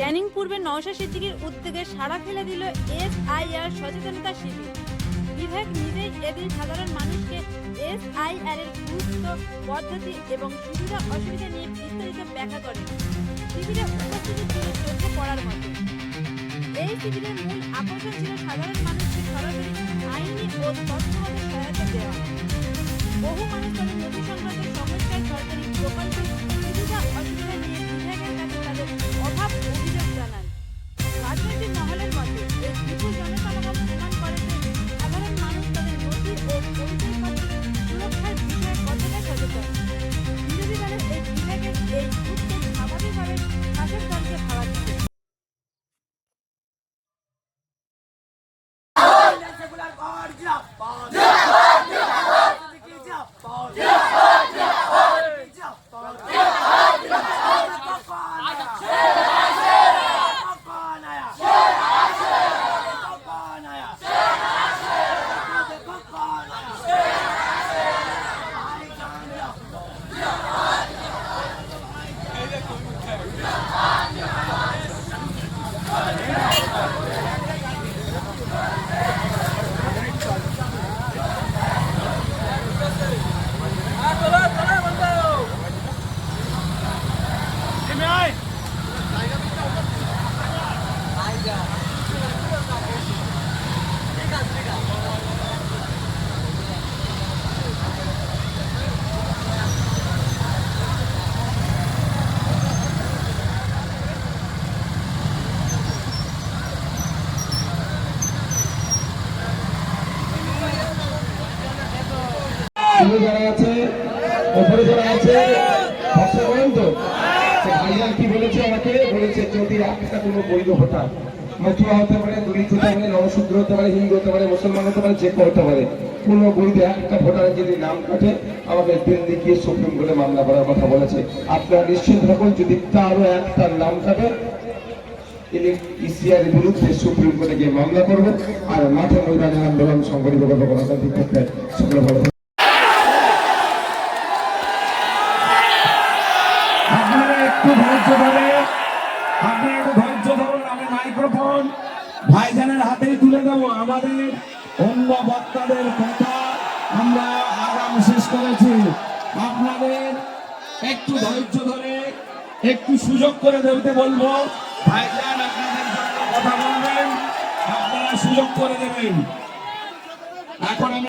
ক্যানিং পূর্বে নওশা সিদ্দিকীর উদ্যোগে সাড়া ফেলে দিল এসআইআর সচেতনতা শিবির। বিভাগ নিজেই এদিন সাধারণ মানুষকে এসআইআর এর গুরুত্ব, পদ্ধতি এবং সুবিধা অসুবিধা নিয়ে বিস্তারিত ব্যাখ্যা করেন। শিবিরে উপস্থিতি ছিল চোখে পড়ার মতো। এই শিবিরের মূল আকর্ষণ ছিল সাধারণ মানুষকে সরাসরি আইনি ও তথ্যগত সহায়তা দেওয়া। বহু মানুষ তাদের নথি সংক্রান্ত সমস্যায় সরকারি প্রকল্প সুবিধা অসুবিধা নিয়ে বিধায়কের কাছে তাদের অভাব শুনে যারা আছে, ওপরে যারা আছে ভরসা করেন তো। ভাইজান কি বলেছে আমাকে? বলেছে, যদি তারও নাম গিয়ে মামলা করবে। আর আন্দোলন সংগঠিত থাকবেন। আপনারা একটু ধৈর্য ধরে আপনারা একটু ধৈর্য ধরুন আমি মাইক্রোফোন ভাইজানের হাতেই তুলে দেবো আমাদের অন্য বক্তাদের কথা। আমরা আগাম শেষ করেছি। আপনাদের একটু ধৈর্য ধরে একটু সুযোগ করে দিতে বলব। ভাইজান আপনাদের জন্য কথা বলবেন। আপনারা সুযোগ করে দেবেন। এখন আমি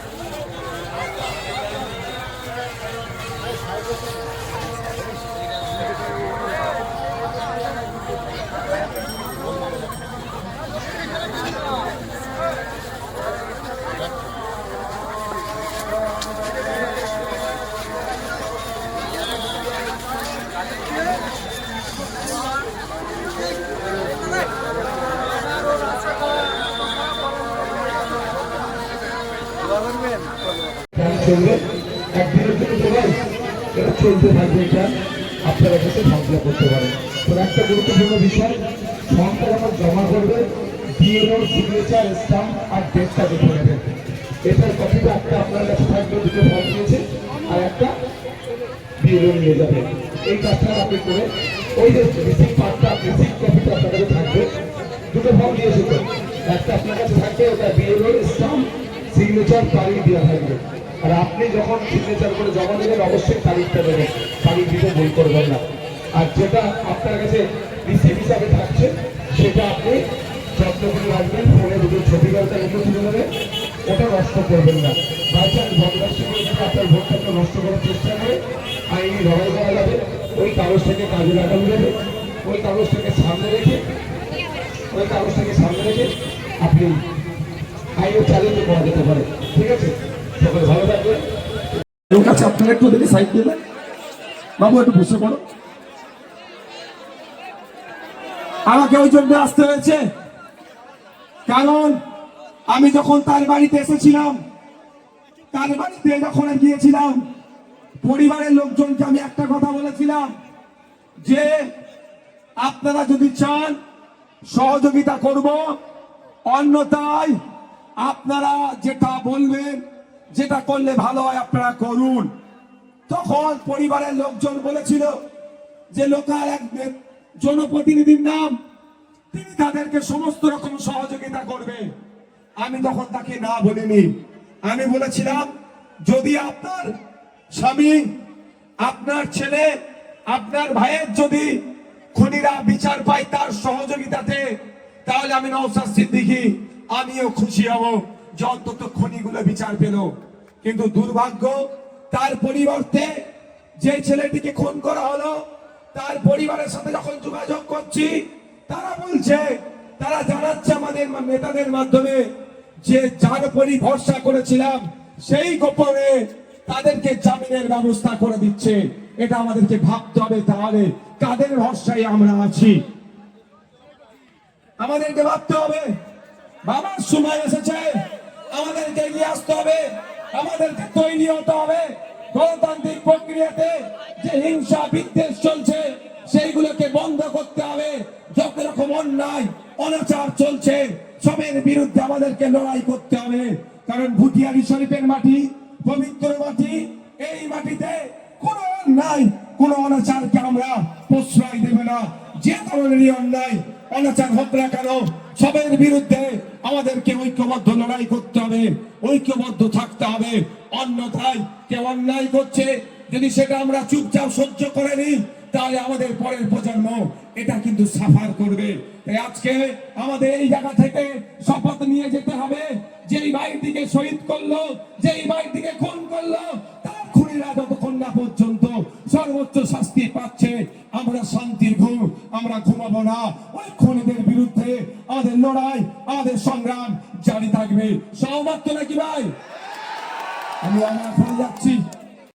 চলবে একদিনের জন্য তো এটা চলতে থাকবে এটা আপনারা কাছে ফর্মটা করতে পারেন তো একটা গুরুত্বপূর্ণ বিষয় ফর্মটা যখন জমা করবে বিএলওর সিগনেচার স্টাম্প আর ডেটটা দেখে নেবেন এটার কপিটা একটা আপনার কাছে থাকবে দুটো ফর্ম দিয়েছে আর একটা বিএলও নিয়ে যাবে এই কাজটা আপনি করে ওই যে রিসিভ পার্টটা রিসিভ কপিটা আপনার থাকবে দুটো ফর্ম দিয়েছে তো একটা আপনার কাছে থাকবে ওটা বিএলওর স্টাম্প সিগনেচার তারিখ দেওয়া থাকবে। আর আপনি যখন সিগনেচার করে জমা দেবেন, অবশ্যই তারিখটা দেবেন। তারিখ দিতে ভুল করবেন না। আর যেটা আপনার কাছে রিসিভ হিসাবে থাকছে, সেটা আপনি যত্ন করে রাখবেন, ফোনে দুটো ছবি কালটা রেখে তুলে নেবেন, ওটা নষ্ট করবেন না। বাই চান্স ভোটদাসী করে যদি আপনার ভোটটাকে নষ্ট করার চেষ্টা করে, আইনি লড়াই করা যাবে। ওই কাগজটাকে কাজে লাগানো যাবে। ওই কাগজটাকে সামনে রেখে, ওই কাগজটাকে সামনে রেখে আপনি যেতে পারে। ঠিক আছে? সকলে ভালো থাকবেন। লোক আছে আপনারা একটু সাইড দিয়ে দেন। বাবু, একটু বসে পড়ো আমাকে ওই জন্য আসতে হয়েছে। কারণ আমি যখন তার বাড়িতে এসেছিলাম, তার বাড়িতে যখন গিয়েছিলাম, পরিবারের লোকজনকে আমি একটা কথা বলেছিলাম যে, আপনারা যদি চান, সহযোগিতা করব, অন্যথায় আপনারা যেটা বলবেন, যেটা করলে ভালো হয় আপনারা করুন। তখন পরিবারের লোকজন বলেছিল যে লোকাল এক জনপ্রতিনিধির নাম, তিনি তাদেরকে সমস্ত রকম সহযোগিতা করবে। আমি তখন তাকে না বলিনি। আমি বলেছিলাম, যদি আপনার স্বামী, আপনার ছেলে, আপনার ভাইয়ের যদি খুনিরা বিচার পায় তার সহযোগিতাতে, তাহলে আমি নওসাদ সিদ্দিকি আমিও খুশি হব যে অন্তত খনিগুলো বিচার পেল। কিন্তু দুর্ভাগ্য, তার পরিবর্তে যে ছেলেটিকে খুন করা হলো, তার পরিবারের সাথে যখন যোগাযোগ করছি, তারা বলছে, তারা জানাচ্ছে আমাদের নেতাদের মাধ্যমে যে যার উপরই ভরসা করেছিলাম, সেই গোপনে তাদেরকে জামিনের ব্যবস্থা করে দিচ্ছে। এটা আমাদেরকে ভাবতে হবে তাহলে, কাদের ভরসায় আমরা আছি? আমাদেরকে ভাবতে হবে। বাবার সময় এসেছে। আমাদেরকে এগিয়ে আসতে হবে। আমাদেরকে তৈরি হতে হবে। গণতান্ত্রিক প্রক্রিয়াতে যে হিংসা, বিদ্বেষ চলছে, সেইগুলোকে বন্ধ করতে হবে। যত রকম অন্যায়, অনাচার চলছে, সবের বিরুদ্ধে আমাদেরকে লড়াই করতে হবে। কারণ ভুটিয়ারি শরীফের মাটি, পবিত্র মাটি, এই মাটিতে কোনো অন্যায়, কোনো অনাচারকে আমরা প্রশ্রয় দেবে না। যে ধরনেরই অন্যায়, অনাচার হোক না কেন, সবের বিরুদ্ধে আমাদেরকে ঐক্যবদ্ধ লড়াই করতে হবে, ঐক্যবদ্ধ থাকতে হবে। অন্যথায় কেউ অন্যায় করছে, যদি সেটা আমরা চুপচাপ সহ্য করে নিই, তাহলে আমাদের পরের প্রজন্ম এটা কিন্তু সাফার করবে। আজকে আমাদের এই জায়গা থেকে শপথ নিয়ে যেতে হবে, যেই ভাইটিকে শহীদ করল, যেই ভাইটিকে খুন করল, তার খুনিরা যতক্ষণ না পর্যন্ত সর্বোচ্চ শাস্তি পাচ্ছে। আমরা শান্তির ঘুম, আমরা ঘুমাবো না। ওই খুনিদের বিরুদ্ধে আমাদের লড়াই আমাদের সংগ্রাম জারি থাকবে। সহমত নাকি ভাই? আমি আমার ফিরে যাচ্ছি।